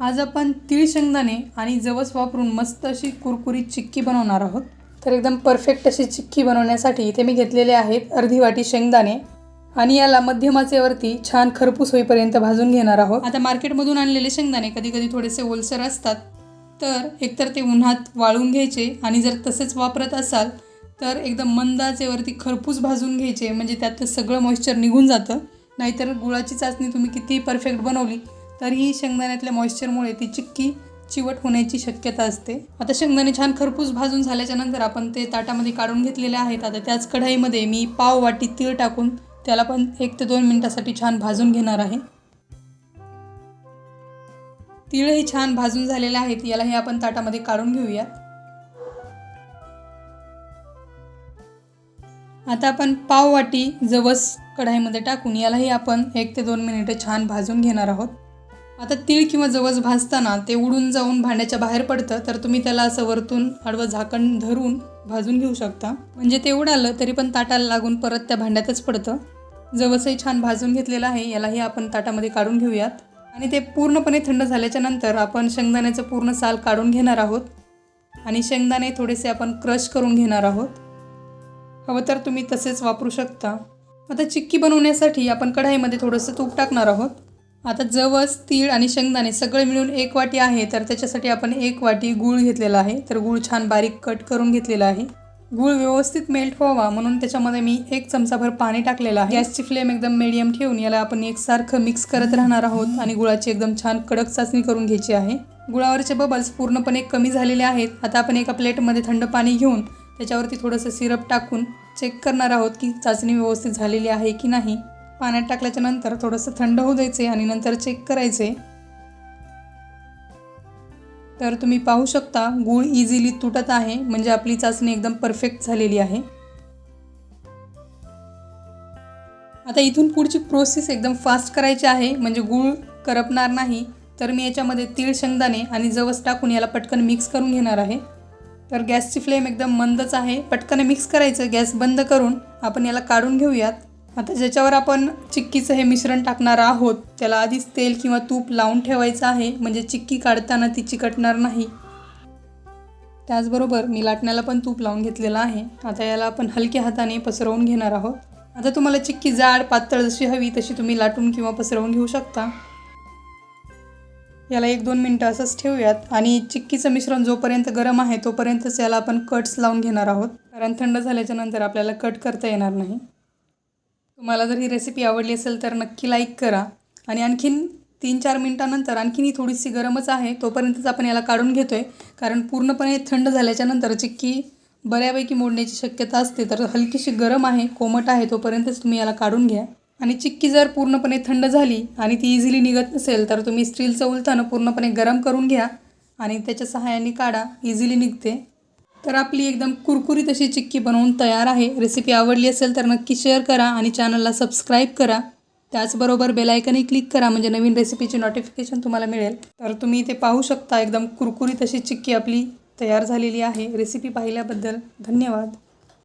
आज आपण तीळ शेंगदाणे आणि जवस वापरून मस्त अशी कुरकुरीत चिक्की बनवणार आहोत. तर एकदम परफेक्ट अशी चिक्की बनवण्यासाठी इथे मी घेतलेले आहेत अर्धी वाटी शेंगदाणे. आणि याला मध्यमाचेवरती छान खरपूस होईपर्यंत भाजून घेणार आहोत. आता मार्केटमधून आणलेले शेंगदाणे कधी कधी थोडेसे ओलसर असतात. तर एकतर ते उन्हात वाळून घ्यायचे आणि जर तसेच वापरत असाल तर एकदम मंदाचेवरती खरपूस भाजून घ्यायचे. म्हणजे त्यातलं सगळं मॉइश्चर निघून जातं. नाहीतर गुळाची चाचणी तुम्ही कितीही परफेक्ट बनवली तरीही शेंगदाण्यातल्या मॉइश्चरमुळे ती चिक्की चिवट होण्याची शक्यता असते. आता शेंगदाणे छान खरपूस भाजून झाल्याच्यानंतर आपण ते ताटामध्ये काढून घेतलेले आहेत. आता त्याच कढाईमध्ये मी पाव वाटी तीळ टाकून त्याला पण एक ते दोन मिनटासाठी छान भाजून घेणार आहे. तीळही छान भाजून झालेले आहेत. यालाही आपण ताटामध्ये काढून घेऊयात आता आपण पाव वाटी जवस कढाईमध्ये टाकून यालाही आपण एक ते दोन मिनिटं छान भाजून घेणार आहोत. आता तीळ किंवा जवस भाजताना ते उडून जाऊन भांड्याच्या बाहेर पडतं तर तुम्ही त्याला असं वरतून आडवं झाकण धरून भाजून घेऊ शकता. म्हणजे ते उडालं तरी पण ताटाला लागून परत त्या भांड्यातच पडतं. जवसही छान भाजून घेतलेलं आहे यालाही आपण ताटामध्ये काढून घेऊयात. आणि ते पूर्णपणे थंड झाल्याच्यानंतर आपण शेंगदाण्याचं पूर्ण साल काढून घेणार आहोत. आणि शेंगदाणे थोडेसे आपण क्रश करून घेणार आहोत. हवं तर तुम्ही तसेच वापरू शकता. आता चिक्की बनवण्यासाठी आपण कढाईमध्ये थोडंसं तूप टाकणार आहोत. आता जवस तीळ आणि शेंगदाणे सगळे मिळून एक वाटी आहे तर त्याच्यासाठी आपण एक वाटी गूळ घेतलेला आहे. तर गूळ छान बारीक कट करून घेतलेला आहे. गूळ व्यवस्थित मेल्ट व्हावा म्हणून त्याच्यामध्ये मी एक चमचाभर पाणी टाकलेलं आहे. गॅसची फ्लेम एकदम मिडियम ठेवून याला आपण एकसारखं मिक्स करत राहणार आहोत आणि गुळाची एकदम छान कडक चाचणी करून घ्यायची आहे. गुळावरचे बबल्स पूर्णपणे कमी झालेले आहेत. आता आपण एका प्लेटमध्ये थंड पाणी घेऊन त्याच्यावरती थोडंसं सिरप टाकून चेक करणार आहोत की चाचणी व्यवस्थित झालेली आहे की नाही. पाण्यात टाकल्याच्या नंतर थोडंसं थंड होऊ द्यायचे आणि नंतर चेक करायचे तर तुम्ही पाहू शकता गूळ इझिली तुटत आहे. म्हणजे आपली चाचणी एकदम परफेक्ट झालेली आहे. आता इथून पुढची प्रोसेस एकदम फास्ट करायची आहे. म्हणजे गूळ करपणार नाही तर मी याच्यामध्ये तीळ शेंगदाणे आणि जवस टाकून याला पटकन मिक्स करून घेणार आहे. तर गॅसची फ्लेम एकदम मंदच आहे. पटकन मिक्स करायचं गॅस बंद करून आपण याला काढून घेऊयात. आता ज्याच्यावर आपण चिक्कीचं हे मिश्रण टाकणार आहोत त्याला आधीच तेल किंवा तूप लावून ठेवायचं आहे म्हणजे चिक्की काढताना ती चिकटणार नाही. त्याचबरोबर मी लाटण्याला पण तूप लावून घेतलेलं आहे. आता याला आपण हलक्या हाताने पसरवून घेणार आहोत. आता तुम्हाला चिक्की जाड पातळ जशी हवी तशी तुम्ही लाटून किंवा पसरवून घेऊ शकता. याला एक दोन मिनटं असंच ठेवूयात. आणि चिक्कीचं मिश्रण जोपर्यंत गरम आहे तोपर्यंतच याला आपण कट्स लावून घेणार आहोत. कारण थंड झाल्याच्यानंतर आपल्याला कट करता येणार नाही. तुम्हाला जर ही रेसिपी आवडली असेल तर नक्की लाईक करा. आणि आणखीन तीन चार मिनटानंतर आणखीन ही थोडीशी गरमच आहे तोपर्यंतच आपण याला काढून घेतो आहे कारण पूर्णपणे थंड झाल्याच्यानंतर चिक्की बऱ्यापैकी मोडण्याची शक्यता असते. तर हलकीशी गरम आहे कोमट आहे तोपर्यंतच तुम्ही याला काढून घ्या. आणि चिक्की जर पूर्णपणे थंड झाली आणि ती इझिली निघत नसेल तर तुम्ही स्टीलचं उलथानं पूर्णपणे गरम करून घ्या. आणि त्याच्या सहाय्याने काढा इझिली निघते. तर आपली एकदम कुरकुरीत अशी चिक्की बनवून तयार आहे. रेसिपी आवडली असेल तर नक्की शेअर करा आणि चॅनलला सबस्क्राईब करा. त्याचबरोबर बेलायकनही क्लिक करा म्हणजे नवीन रेसिपीचे नोटिफिकेशन तुम्हाला मिळेल. तर तुम्ही ते पाहू शकता एकदम कुरकुरीत अशी चिक्की आपली तयार झालेली आहे. रेसिपी पाहिल्याबद्दल धन्यवाद.